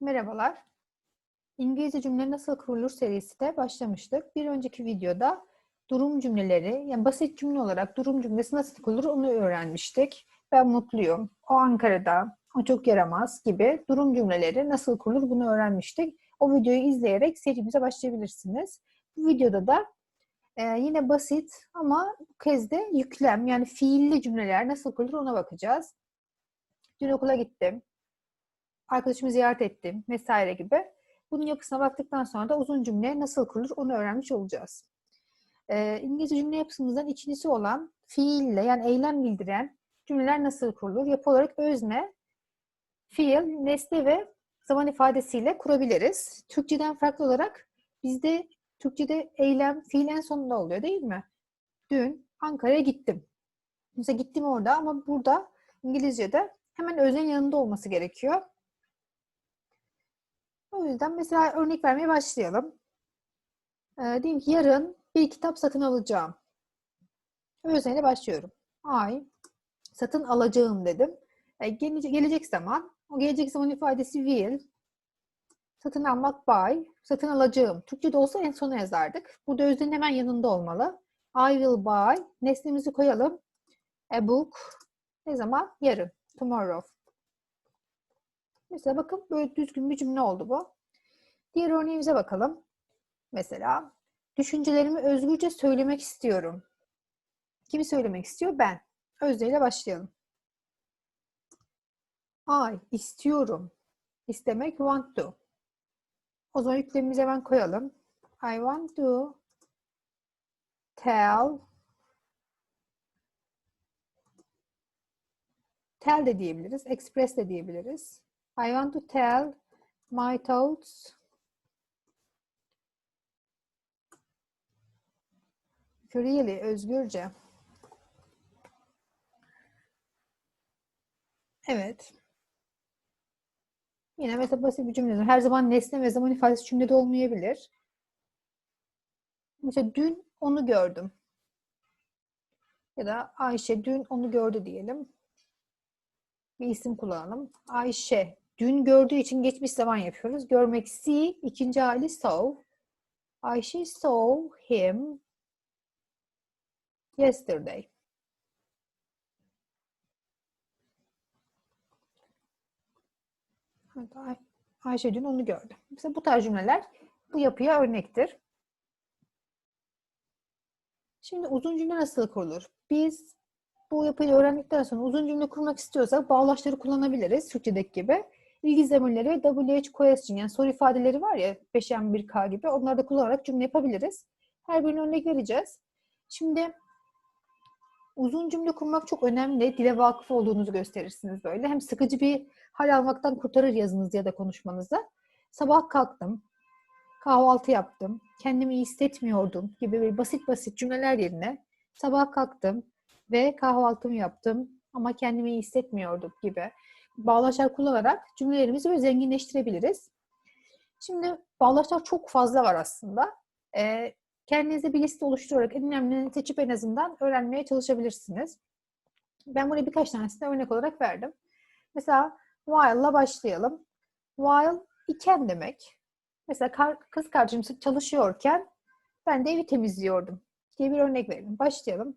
Merhabalar. İngilizce cümle nasıl kurulur serisiyle başlamıştık. Bir önceki videoda durum cümleleri, yani basit cümle olarak durum cümlesi nasıl kurulur onu öğrenmiştik. Ben mutluyum, o Ankara'da, o çok yaramaz gibi durum cümleleri nasıl kurulur bunu öğrenmiştik. O videoyu izleyerek serimize başlayabilirsiniz. Bu videoda da e, yine basit ama bu kez de yüklem yani fiilli cümleler nasıl kurulur ona bakacağız. Dün okula gittim, arkadaşımı ziyaret ettim vesaire gibi. Bunun yapısına baktıktan sonra da uzun cümle nasıl kurulur onu öğrenmiş olacağız. Ee, İngilizce cümle yapısımızdan ikincisi olan fiille yani eylem bildiren cümleler nasıl kurulur? Yapı olarak özne, fiil, nesne ve zaman ifadesiyle kurabiliriz. Türkçeden farklı olarak bizde Türkçede eylem, fiil en sonunda oluyor değil mi? Dün Ankara'ya gittim. Mesela gittim orada ama burada İngilizce'de hemen öznenin yanında olması gerekiyor. O yüzden mesela örnek vermeye başlayalım. Ee, diyeyim ki yarın bir kitap satın alacağım. Özneyle başlıyorum. I satın alacağım dedim. E, gelecek, gelecek zaman, o gelecek zaman ifadesi will. Satın almak buy. Satın alacağım. Türkçe'de olsa en sona yazardık. Burada öznenin hemen yanında olmalı. I will buy. Nesnemizi koyalım. A book. Ne zaman? Yarın. Tomorrow. Mesela bakın böyle düzgün bir cümle oldu bu. Diğer örneğimize bakalım. Mesela düşüncelerimi özgürce söylemek istiyorum. Kimi söylemek istiyor? Ben. Özneyle başlayalım. I istiyorum. İstemek want to. O zaman yüklemimizi hemen koyalım. I want to tell tell de diyebiliriz. Express de diyebiliriz. I want to tell my thoughts freely, özgürce. Evet. Yine mesela basit bir cümle. Her zaman nesne ve zaman ifadesi cümlede olmayabilir. Mesela dün onu gördüm. Ya da Ayşe dün onu gördü diyelim. Bir isim kullanalım. Ayşe Dün gördüğü için geçmiş zaman yapıyoruz. Görmek see, ikinci hali saw. Ayşe saw him yesterday. Ay Ayşe dün onu gördü. Mesela bu tarz cümleler bu yapıya örnektir. Şimdi uzun cümle nasıl kurulur? Biz bu yapıyı öğrendikten sonra uzun cümle kurmak istiyorsak bağlaçları kullanabiliriz Türkçedeki gibi ilgi zeminleri WH question yani soru ifadeleri var ya 5M1K gibi onları da kullanarak cümle yapabiliriz. Her birine örnek vereceğiz. Şimdi uzun cümle kurmak çok önemli. Dile vakıf olduğunuzu gösterirsiniz böyle. Hem sıkıcı bir hal almaktan kurtarır yazınızı ya da konuşmanızı. Sabah kalktım, kahvaltı yaptım, kendimi iyi hissetmiyordum gibi bir basit basit cümleler yerine sabah kalktım ve kahvaltımı yaptım ama kendimi iyi hissetmiyordum gibi bağlaçlar kullanarak cümlelerimizi böyle zenginleştirebiliriz. Şimdi bağlaçlar çok fazla var aslında. E, kendinize bir liste oluşturarak en önemlilerini seçip en azından öğrenmeye çalışabilirsiniz. Ben buraya birkaç tanesini örnek olarak verdim. Mesela while'la başlayalım. While iken demek. Mesela kız kardeşim çalışıyorken ben de evi temizliyordum diye bir örnek verelim. Başlayalım.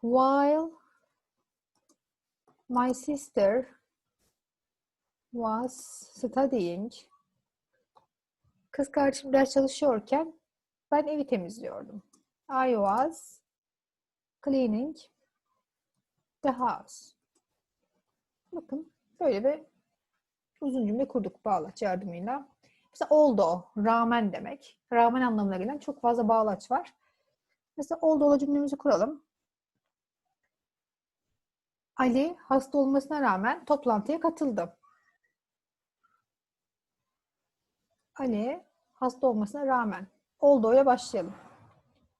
While My sister was studying. Kız kardeşim ders çalışıyorken ben evi temizliyordum. I was cleaning the house. Bakın böyle bir uzun cümle kurduk bağlaç yardımıyla. Mesela oldu rağmen demek. Rağmen anlamına gelen çok fazla bağlaç var. Mesela oldu cümlemizi kuralım. Ali hasta olmasına rağmen toplantıya katıldı. Ali hasta olmasına rağmen. Although ile başlayalım.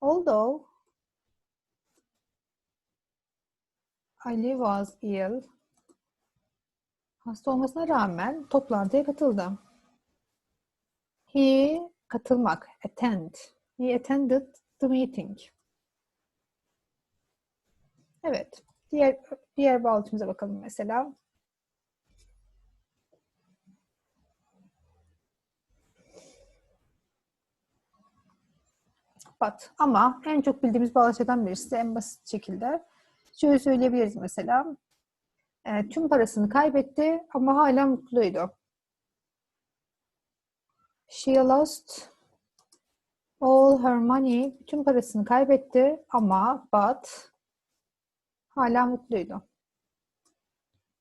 Although Ali was ill. Hasta olmasına rağmen toplantıya katıldı. He katılmak, attend. He attended the meeting. Evet. Diğer Diğer baltımıza bakalım mesela. Pat. Ama en çok bildiğimiz bağlaçlardan birisi de en basit şekilde. Şöyle söyleyebiliriz mesela. E, tüm parasını kaybetti ama hala mutluydu. She lost all her money. Bütün parasını kaybetti ama but hala mutluydu.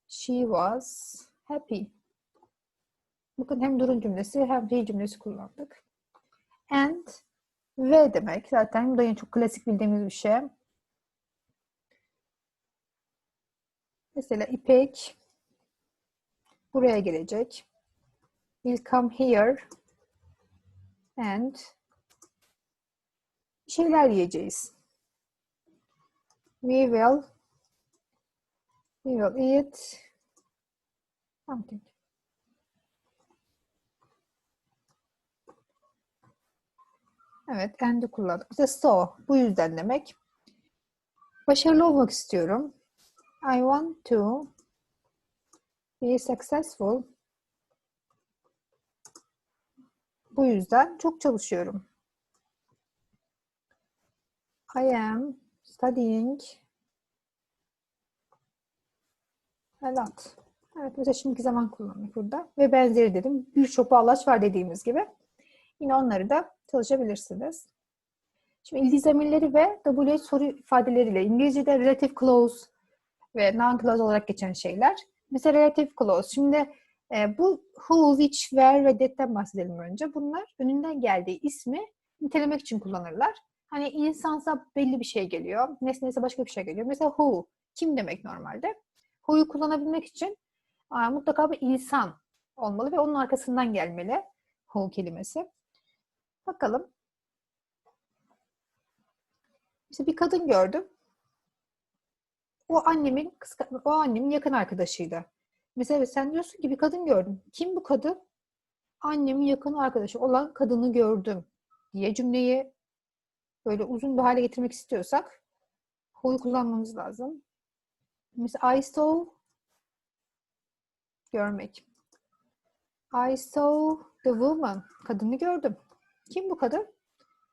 She was happy. Bakın hem durum cümlesi hem fiil cümlesi kullandık. And ve demek zaten bu da çok klasik bildiğimiz bir şey. Mesela İpek buraya gelecek. Will come here and şeyler yiyeceğiz. We will we will eat something. Evet, and'i kullandık. İşte so, bu yüzden demek. Başarılı olmak istiyorum. I want to be successful. Bu yüzden çok çalışıyorum. I am studying a lot. Evet, mesela şimdiki zaman kullanmak burada. Ve benzeri dedim. Birçok bağlaç var dediğimiz gibi. Yine onları da çalışabilirsiniz. Şimdi emirleri ve WH soru ifadeleriyle İngilizce'de relative clause ve non-clause olarak geçen şeyler. Mesela relative clause. Şimdi e, bu who, which, where ve that'ten bahsedelim önce. Bunlar önünden geldiği ismi nitelemek için kullanırlar. Hani insansa belli bir şey geliyor, nesneyse başka bir şey geliyor. Mesela who, kim demek normalde? Who'yu kullanabilmek için mutlaka bir insan olmalı ve onun arkasından gelmeli who kelimesi. Bakalım. İşte bir kadın gördüm. O annemin o annemin yakın arkadaşıydı. Mesela sen diyorsun ki bir kadın gördüm. Kim bu kadın? Annemin yakın arkadaşı olan kadını gördüm diye cümleyi böyle uzun bir hale getirmek istiyorsak who'yu kullanmamız lazım. Mesela I saw görmek. I saw the woman. Kadını gördüm. Kim bu kadın?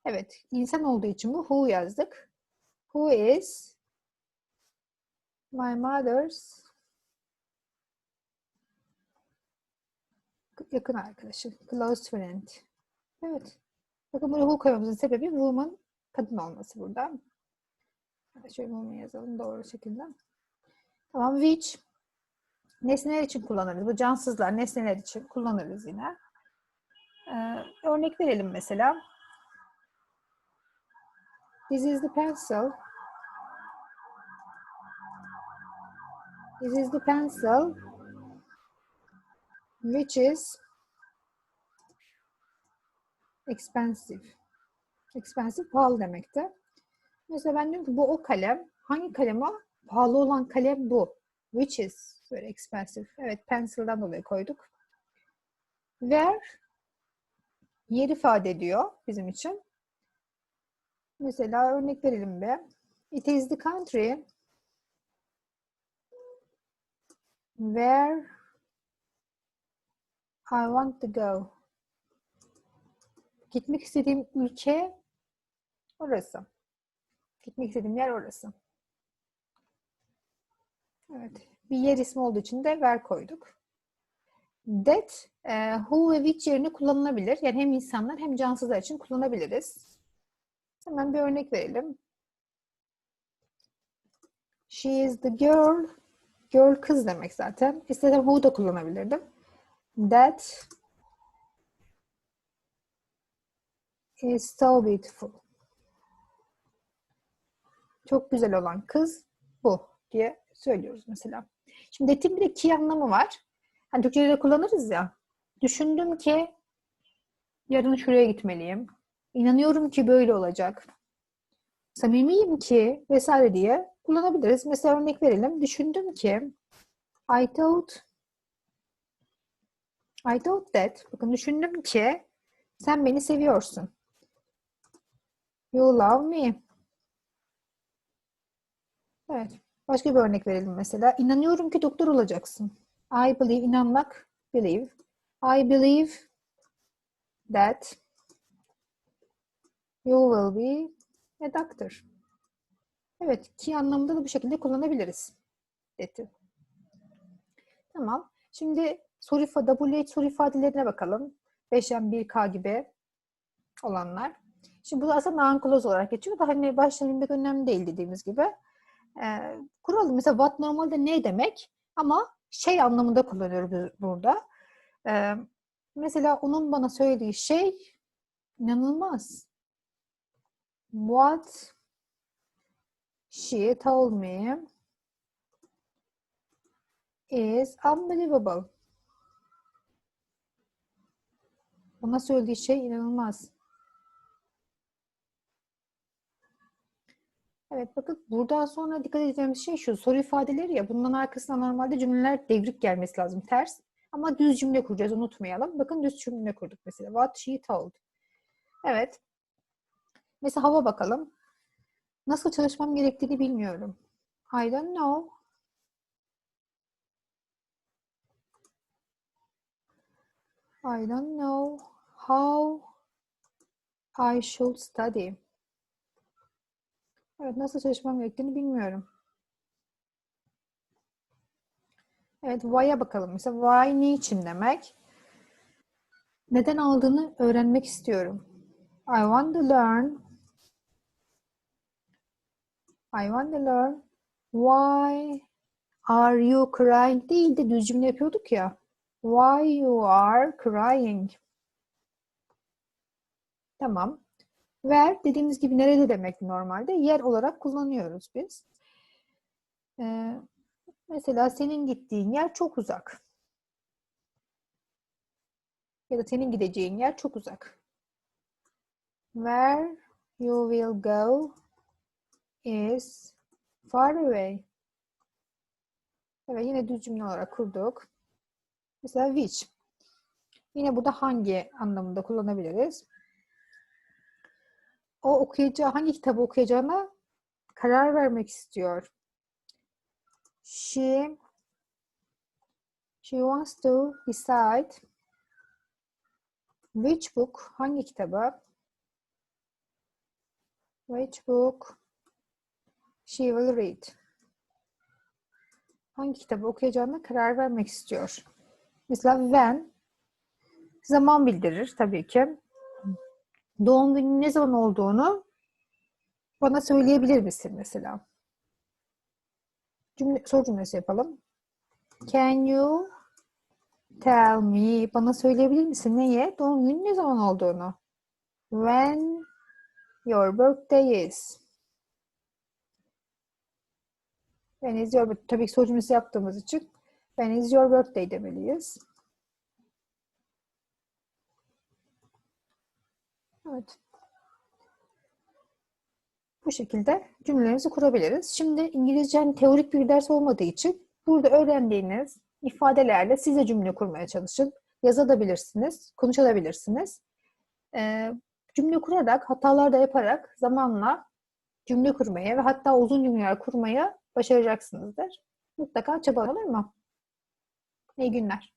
Evet, insan olduğu için bu who yazdık. Who is my mother's yakın arkadaşı, close friend. Evet. Bakın buraya who koymamızın sebebi woman kadın olması burada. Şöyle woman yazalım doğru şekilde. Tamam, which nesneler için kullanırız. Bu cansızlar nesneler için kullanırız yine. Ee, örnek verelim mesela. This is the pencil. This is the pencil which is expensive. Expensive pahalı demekti. Mesela ben diyorum ki bu o kalem. Hangi kalem o? Pahalı olan kalem bu. Which is böyle expensive. Evet pencil'dan dolayı koyduk. Where yer ifade ediyor bizim için. Mesela örnek verelim bir. It is the country where I want to go. Gitmek istediğim ülke orası. Gitmek istediğim yer orası. Evet. Bir yer ismi olduğu için de where koyduk. That, e, who ve which yerini kullanılabilir. Yani hem insanlar hem cansızlar için kullanabiliriz. Hemen bir örnek verelim. She is the girl. Girl kız demek zaten. İstesem who da kullanabilirdim. That is so beautiful. Çok güzel olan kız bu diye söylüyoruz mesela. Şimdi that'in bir de ki anlamı var. Hani Türkçe'de de kullanırız ya. Düşündüm ki yarın şuraya gitmeliyim. İnanıyorum ki böyle olacak. Samimiyim ki vesaire diye kullanabiliriz. Mesela örnek verelim. Düşündüm ki I thought I thought that bakın düşündüm ki sen beni seviyorsun. You love me. Evet. Başka bir örnek verelim mesela. İnanıyorum ki doktor olacaksın. I believe, inanmak, believe. I believe that You will be a doctor. Evet, ki anlamında da bu şekilde kullanabiliriz. Dedi. Tamam. Şimdi soru WH soru ifadelerine bakalım. 5M, 1K gibi olanlar. Şimdi bu aslında noun clause olarak geçiyor da hani bilmek önemli değil dediğimiz gibi. Ee, kuralım. Mesela what normalde ne demek? Ama şey anlamında kullanıyoruz burada. Ee, mesela onun bana söylediği şey inanılmaz. What she told me is unbelievable. Bana söylediği şey inanılmaz. Evet bakın buradan sonra dikkat edeceğimiz şey şu. Soru ifadeleri ya bundan arkasına normalde cümleler devrik gelmesi lazım ters. Ama düz cümle kuracağız unutmayalım. Bakın düz cümle kurduk mesela. What she told. Evet. Mesela hava bakalım. Nasıl çalışmam gerektiğini bilmiyorum. I don't know. I don't know how I should study. Evet, nasıl çalışmam gerektiğini bilmiyorum. Evet, why'a bakalım. Mesela why niçin demek? Neden aldığını öğrenmek istiyorum. I want to learn. I want to learn. Why are you crying? Değil de düz cümle yapıyorduk ya. Why you are crying? Tamam. Where dediğimiz gibi nerede demek normalde? Yer olarak kullanıyoruz biz. Ee, mesela senin gittiğin yer çok uzak. Ya da senin gideceğin yer çok uzak. Where you will go is far away. Evet yine düz cümle olarak kurduk. Mesela which. Yine burada hangi anlamında kullanabiliriz? O okuyacağı, hangi kitabı okuyacağına karar vermek istiyor. She she wants to decide which book, hangi kitabı which book she will read. Hangi kitabı okuyacağına karar vermek istiyor. Mesela when zaman bildirir tabii ki. Doğum günü ne zaman olduğunu bana söyleyebilir misin mesela? Cümle, soru cümlesi yapalım. Can you tell me? Bana söyleyebilir misin neye? Doğum günü ne zaman olduğunu? When your birthday is. When is your birthday? Tabii ki soru cümlesi yaptığımız için when is your birthday demeliyiz. Evet. Bu şekilde cümlelerimizi kurabiliriz. Şimdi İngilizce hani teorik bir ders olmadığı için burada öğrendiğiniz ifadelerle siz de cümle kurmaya çalışın. Yazabilirsiniz, konuşabilirsiniz. Ee, cümle kurarak, hatalar da yaparak zamanla cümle kurmaya ve hatta uzun cümleler kurmaya başaracaksınızdır. Mutlaka çabalayın olur? İyi günler.